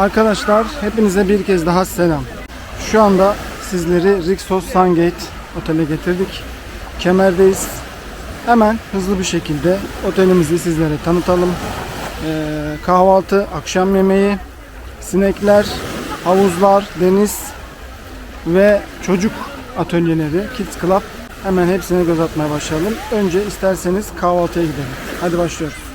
Arkadaşlar hepinize bir kez daha selam. Şu anda sizleri Rixos Sungate otele getirdik. Kemer'deyiz. Hemen hızlı bir şekilde otelimizi sizlere tanıtalım. Ee, kahvaltı, akşam yemeği, sinekler, havuzlar, deniz ve çocuk atölyeleri, Kids Club. Hemen hepsine göz atmaya başlayalım. Önce isterseniz kahvaltıya gidelim. Hadi başlıyoruz.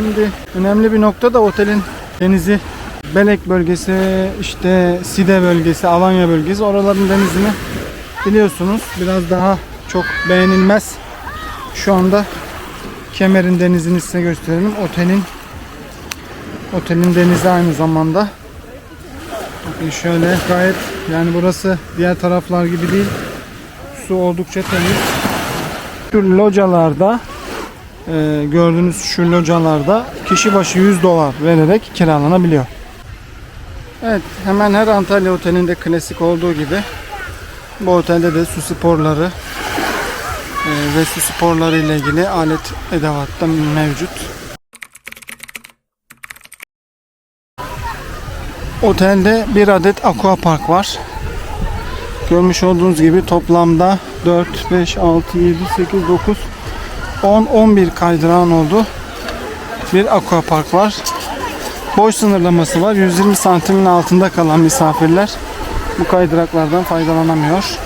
Şimdi önemli bir nokta da otelin denizi. Belek bölgesi, işte Side bölgesi, Alanya bölgesi. Oraların denizini biliyorsunuz biraz daha çok beğenilmez. Şu anda Kemer'in denizini size gösterelim. Otelin otelin denizi aynı zamanda. Bakın şöyle gayet yani burası diğer taraflar gibi değil. Su oldukça temiz. Şu localarda ee, gördüğünüz şu localarda kişi başı 100 dolar vererek kiralanabiliyor. Evet hemen her Antalya otelinde klasik olduğu gibi bu otelde de su sporları e, ve su sporları ile ilgili alet edevat da mevcut. Otelde bir adet aqua park var. Görmüş olduğunuz gibi toplamda 4, 5, 6, 7, 8, 9, 10-11 kaydıran oldu. Bir aquapark var. Boş sınırlaması var. 120 santimin altında kalan misafirler bu kaydıraklardan faydalanamıyor.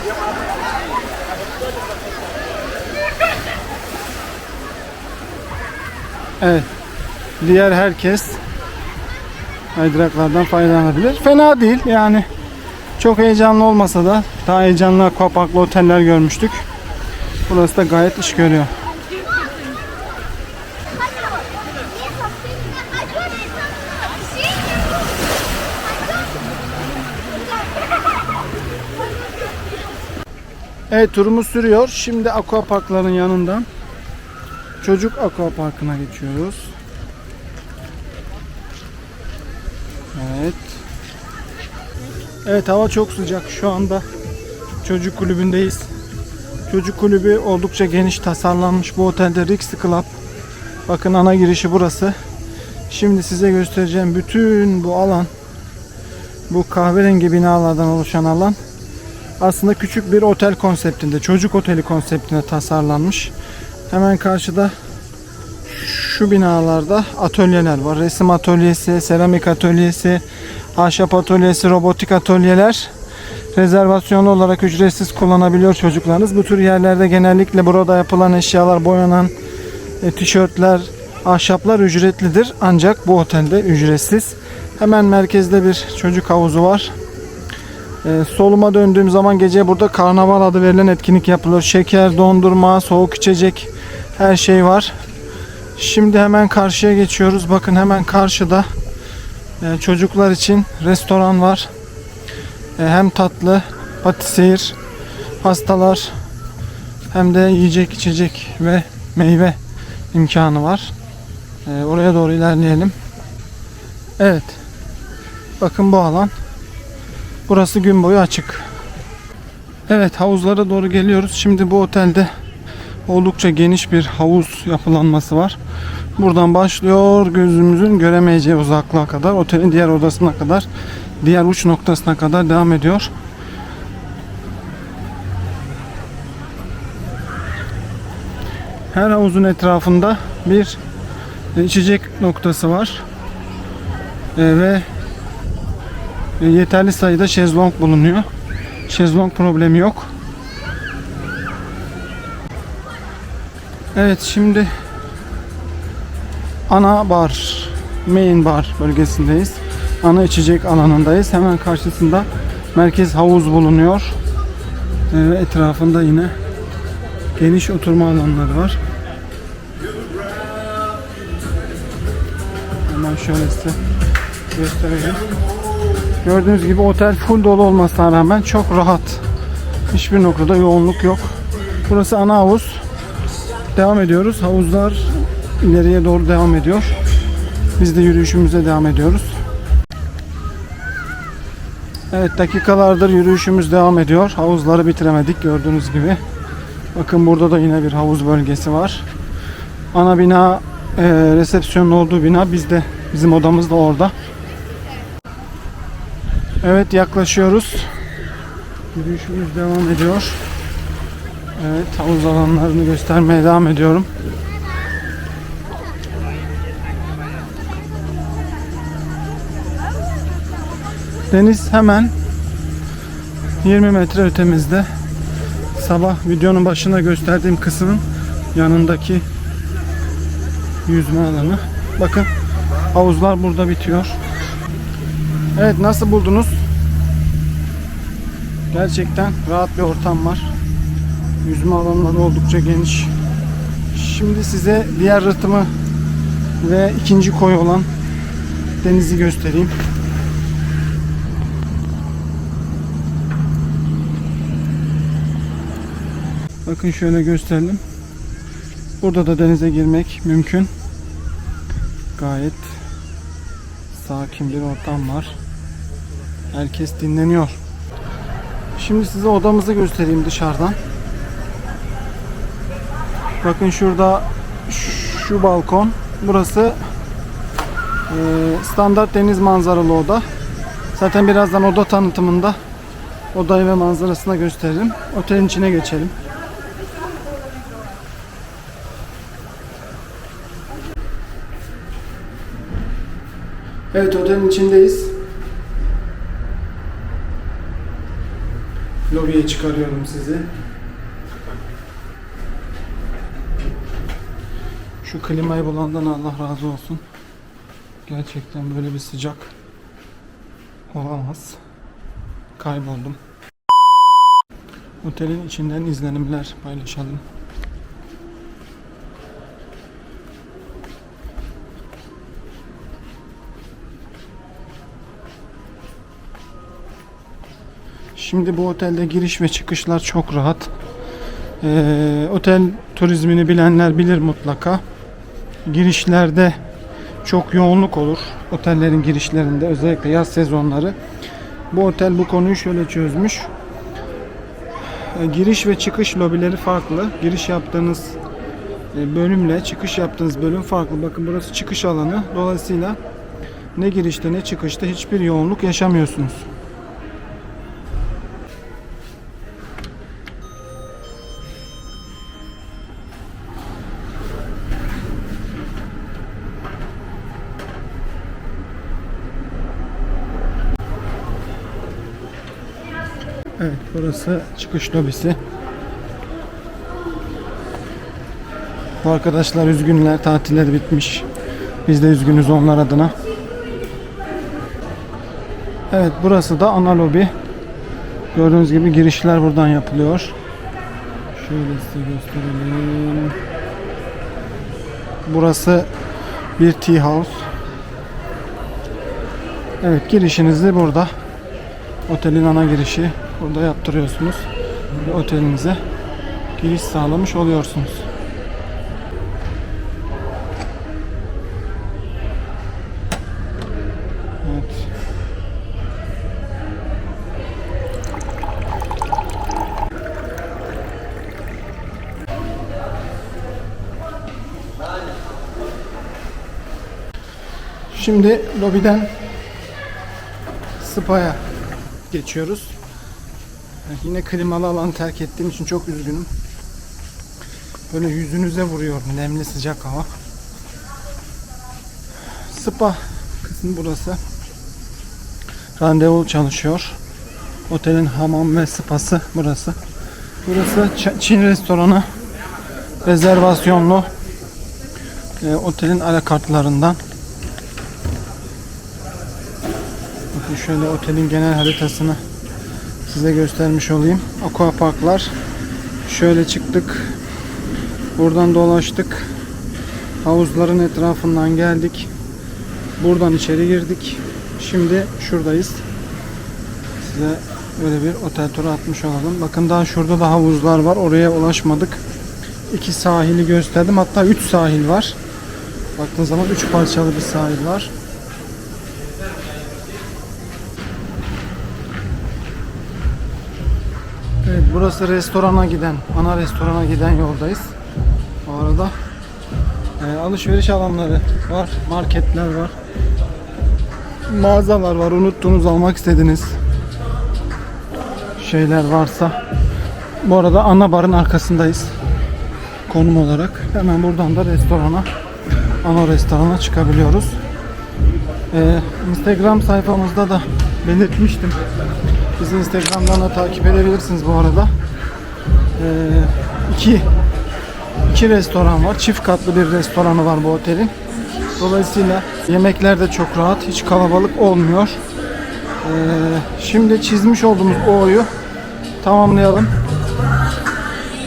Evet. Diğer herkes kaydıraklardan faydalanabilir. Fena değil yani. Çok heyecanlı olmasa da daha heyecanlı aquaparklı oteller görmüştük. Burası da gayet iş görüyor. Evet turumuz sürüyor. Şimdi aquaparkların yanından çocuk aquaparkına geçiyoruz. Evet. Evet hava çok sıcak. Şu anda çocuk kulübündeyiz. Çocuk kulübü oldukça geniş tasarlanmış. Bu otelde Rixi Club. Bakın ana girişi burası. Şimdi size göstereceğim bütün bu alan bu kahverengi binalardan oluşan alan aslında küçük bir otel konseptinde, çocuk oteli konseptine tasarlanmış. Hemen karşıda şu binalarda atölyeler var. Resim atölyesi, seramik atölyesi, ahşap atölyesi, robotik atölyeler. Rezervasyonlu olarak ücretsiz kullanabiliyor çocuklarınız. Bu tür yerlerde genellikle burada yapılan eşyalar, boyanan e, tişörtler, ahşaplar ücretlidir. Ancak bu otelde ücretsiz. Hemen merkezde bir çocuk havuzu var. Ee, soluma döndüğüm zaman gece burada karnaval adı verilen etkinlik yapılıyor. Şeker, dondurma, soğuk içecek her şey var. Şimdi hemen karşıya geçiyoruz. Bakın hemen karşıda e, çocuklar için restoran var. E, hem tatlı, patisir, pastalar hem de yiyecek, içecek ve meyve imkanı var. E, oraya doğru ilerleyelim. Evet. Bakın bu alan. Burası gün boyu açık. Evet havuzlara doğru geliyoruz. Şimdi bu otelde oldukça geniş bir havuz yapılanması var. Buradan başlıyor gözümüzün göremeyeceği uzaklığa kadar otelin diğer odasına kadar diğer uç noktasına kadar devam ediyor. Her havuzun etrafında bir içecek noktası var. E, ve yeterli sayıda şezlong bulunuyor. Şezlong problemi yok. Evet şimdi ana bar, main bar bölgesindeyiz. Ana içecek alanındayız. Hemen karşısında merkez havuz bulunuyor. Ve etrafında yine geniş oturma alanları var. Hemen şöyle size göstereyim. Gördüğünüz gibi otel full dolu olmasına rağmen çok rahat. Hiçbir noktada yoğunluk yok. Burası ana havuz. Devam ediyoruz. Havuzlar ileriye doğru devam ediyor. Biz de yürüyüşümüze devam ediyoruz. Evet dakikalardır yürüyüşümüz devam ediyor. Havuzları bitiremedik gördüğünüz gibi. Bakın burada da yine bir havuz bölgesi var. Ana bina e, resepsiyonun olduğu bina bizde bizim odamız da orada. Evet yaklaşıyoruz. Yürüyüşümüz devam ediyor. Evet havuz alanlarını göstermeye devam ediyorum. Deniz hemen 20 metre ötemizde. Sabah videonun başında gösterdiğim kısmın yanındaki yüzme alanı. Bakın havuzlar burada bitiyor. Evet nasıl buldunuz? Gerçekten rahat bir ortam var. Yüzme alanları oldukça geniş. Şimdi size diğer rıhtımı ve ikinci koy olan denizi göstereyim. Bakın şöyle gösterelim. Burada da denize girmek mümkün. Gayet sakin bir ortam var. Herkes dinleniyor. Şimdi size odamızı göstereyim dışarıdan. Bakın şurada şu balkon. Burası e, standart deniz manzaralı oda. Zaten birazdan oda tanıtımında odayı ve manzarasına gösteririm. Otelin içine geçelim. Evet otelin içindeyiz. Lobiye çıkarıyorum sizi. Şu klimayı bulandan Allah razı olsun. Gerçekten böyle bir sıcak olamaz. Kayboldum. Otelin içinden izlenimler paylaşalım. Şimdi bu otelde giriş ve çıkışlar çok rahat. Ee, otel turizmini bilenler bilir mutlaka. Girişlerde çok yoğunluk olur. Otellerin girişlerinde özellikle yaz sezonları. Bu otel bu konuyu şöyle çözmüş. Ee, giriş ve çıkış lobileri farklı. Giriş yaptığınız e, bölümle çıkış yaptığınız bölüm farklı. Bakın burası çıkış alanı. Dolayısıyla ne girişte ne çıkışta hiçbir yoğunluk yaşamıyorsunuz. Evet burası çıkış lobisi. Bu arkadaşlar üzgünler tatilleri bitmiş. Biz de üzgünüz onlar adına. Evet burası da ana lobi. Gördüğünüz gibi girişler buradan yapılıyor. Şöyle size gösterelim. Burası bir tea house. Evet girişinizi burada. Otelin ana girişi. Burada yaptırıyorsunuz. Ve otelinize giriş sağlamış oluyorsunuz. Evet. Şimdi lobiden spa'ya geçiyoruz. Yine klimalı alanı terk ettiğim için çok üzgünüm. Böyle yüzünüze vuruyor nemli sıcak hava. Spa kısmı burası. Randevu çalışıyor. Otelin hamam ve spası burası. Burası Çin restoranı. Rezervasyonlu. e, otelin alakartlarından. Bakın şöyle otelin genel haritasını size göstermiş olayım. Aqua parklar. Şöyle çıktık. Buradan dolaştık. Havuzların etrafından geldik. Buradan içeri girdik. Şimdi şuradayız. Size böyle bir otel turu atmış olalım. Bakın daha şurada da havuzlar var. Oraya ulaşmadık. İki sahili gösterdim. Hatta üç sahil var. Baktığınız zaman üç parçalı bir sahil var. Evet burası restorana giden, ana restorana giden yoldayız. Bu arada e, alışveriş alanları var, marketler var. Mağazalar var, unuttuğunuz almak istediğiniz şeyler varsa. Bu arada ana barın arkasındayız. Konum olarak. Hemen buradan da restorana, ana restorana çıkabiliyoruz. E, Instagram sayfamızda da belirtmiştim. Bizi Instagram'dan da takip edebilirsiniz bu arada. Ee, iki, iki restoran var. Çift katlı bir restoranı var bu otelin. Dolayısıyla yemekler de çok rahat. Hiç kalabalık olmuyor. Ee, şimdi çizmiş olduğumuz O'yu tamamlayalım.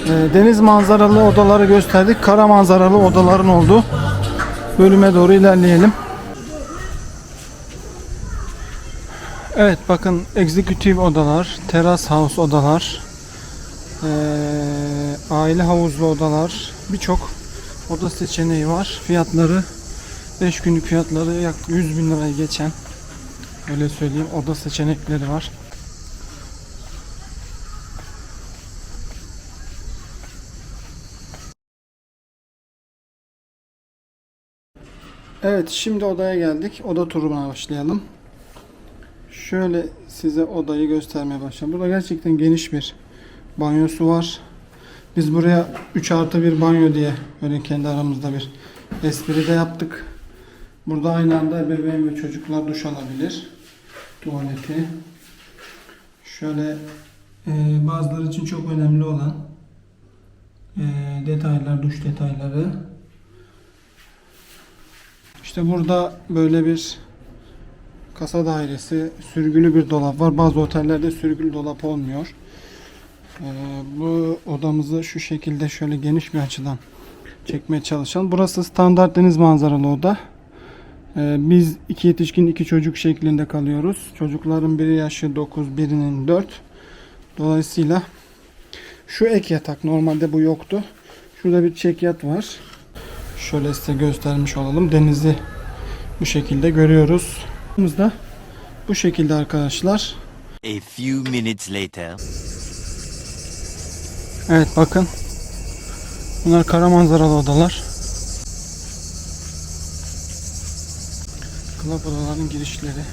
Ee, deniz manzaralı odaları gösterdik. Kara manzaralı odaların olduğu bölüme doğru ilerleyelim. Evet bakın executive odalar, teras house odalar, eee, aile havuzlu odalar, birçok oda seçeneği var. Fiyatları 5 günlük fiyatları yaklaşık 100 bin lirayı geçen öyle söyleyeyim oda seçenekleri var. Evet şimdi odaya geldik. Oda turuna başlayalım. Şöyle size odayı göstermeye başlayalım. Burada gerçekten geniş bir banyosu var. Biz buraya 3 artı bir banyo diye böyle kendi aramızda bir espri de yaptık. Burada aynı anda bebeğin ve çocuklar duş alabilir. Tuvaleti. Şöyle e, bazıları için çok önemli olan e, detaylar, duş detayları. İşte burada böyle bir kasa dairesi, sürgülü bir dolap var. Bazı otellerde sürgülü dolap olmuyor. Ee, bu odamızı şu şekilde şöyle geniş bir açıdan çekmeye çalışalım. Burası standart deniz manzaralı oda. Ee, biz iki yetişkin iki çocuk şeklinde kalıyoruz. Çocukların biri yaşı 9, birinin 4. Dolayısıyla şu ek yatak normalde bu yoktu. Şurada bir çek yat var. Şöyle size göstermiş olalım. Denizi bu şekilde görüyoruz. Da bu şekilde arkadaşlar. A few minutes later. Evet bakın. Bunlar kara manzaralı odalar. Club odaların girişleri.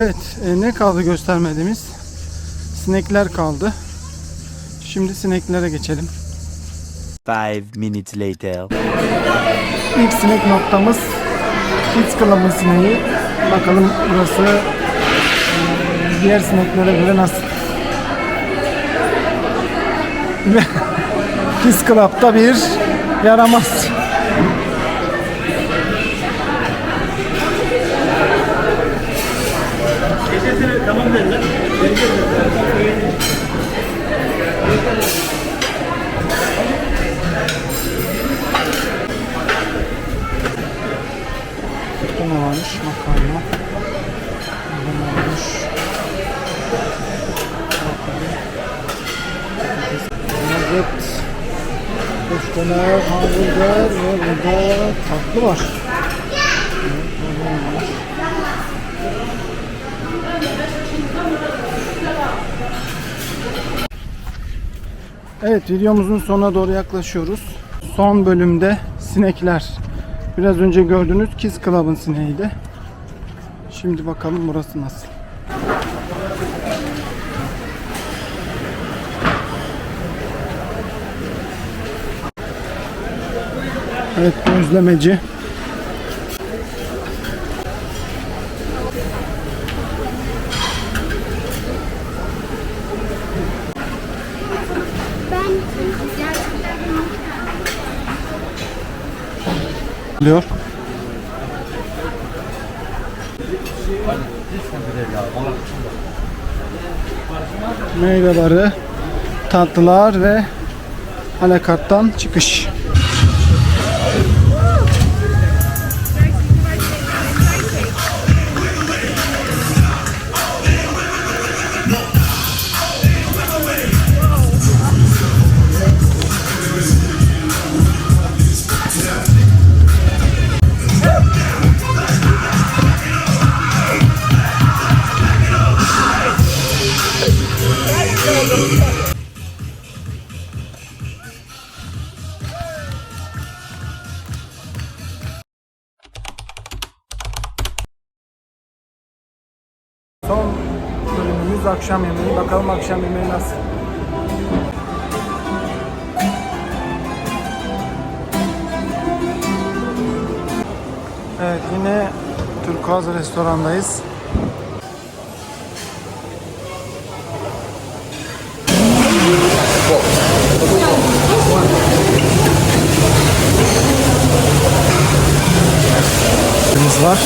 Evet e, ne kaldı göstermediğimiz? Sinekler kaldı. Şimdi sineklere geçelim. Five minutes later. İlk sinek noktamız Club'ın sineği. Bakalım burası e, diğer sineklere göre nasıl? Ve Kids Club'da bir yaramaz. Köfteler, hamburger ve burada tatlı var. Evet videomuzun sonuna doğru yaklaşıyoruz. Son bölümde sinekler. Biraz önce gördüğünüz Kiss Club'ın sineğiydi. Şimdi bakalım burası nasıl. Evet gözlemeci. diyor. Meyve barı, tatlılar ve anakarttan çıkış. Akşam yemeği nasıl? Evet yine Turkuaz restorandayız. Var.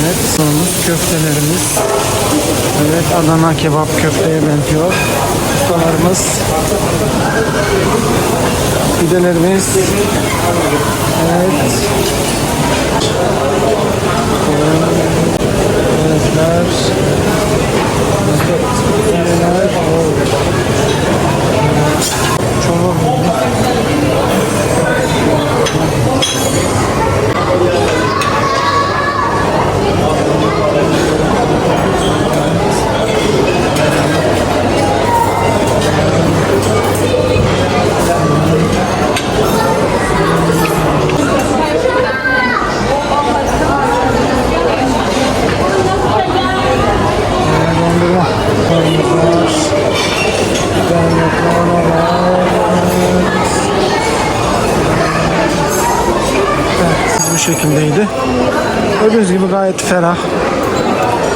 Evet sonumuz köftelerimiz. Evet Adana kebap köfteye benziyor. Ustalarımız. Pidelerimiz. Evet. Evetler. Pideler. Çorba.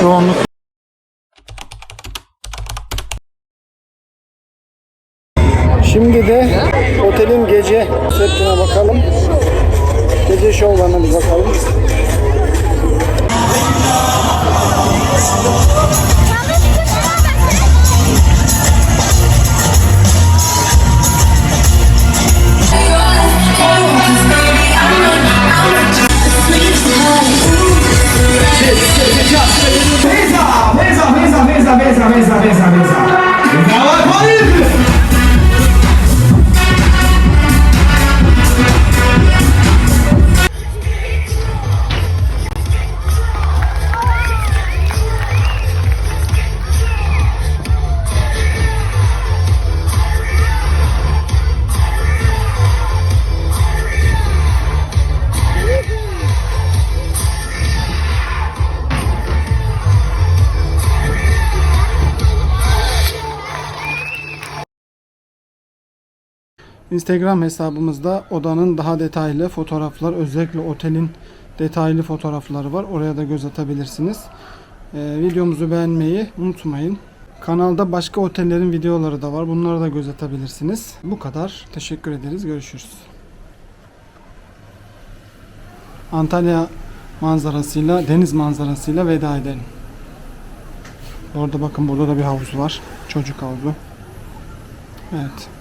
Yoğunluk Şimdi de otelin gece setine bakalım. Gece şovlarına bir bakalım. pensamentos Instagram hesabımızda odanın daha detaylı fotoğraflar, özellikle otelin detaylı fotoğrafları var. Oraya da göz atabilirsiniz. Ee, videomuzu beğenmeyi unutmayın. Kanalda başka otellerin videoları da var. Bunlara da göz atabilirsiniz. Bu kadar. Teşekkür ederiz. Görüşürüz. Antalya manzarasıyla, deniz manzarasıyla veda edelim. Orada bakın burada da bir havuz var. Çocuk havuzu. Evet.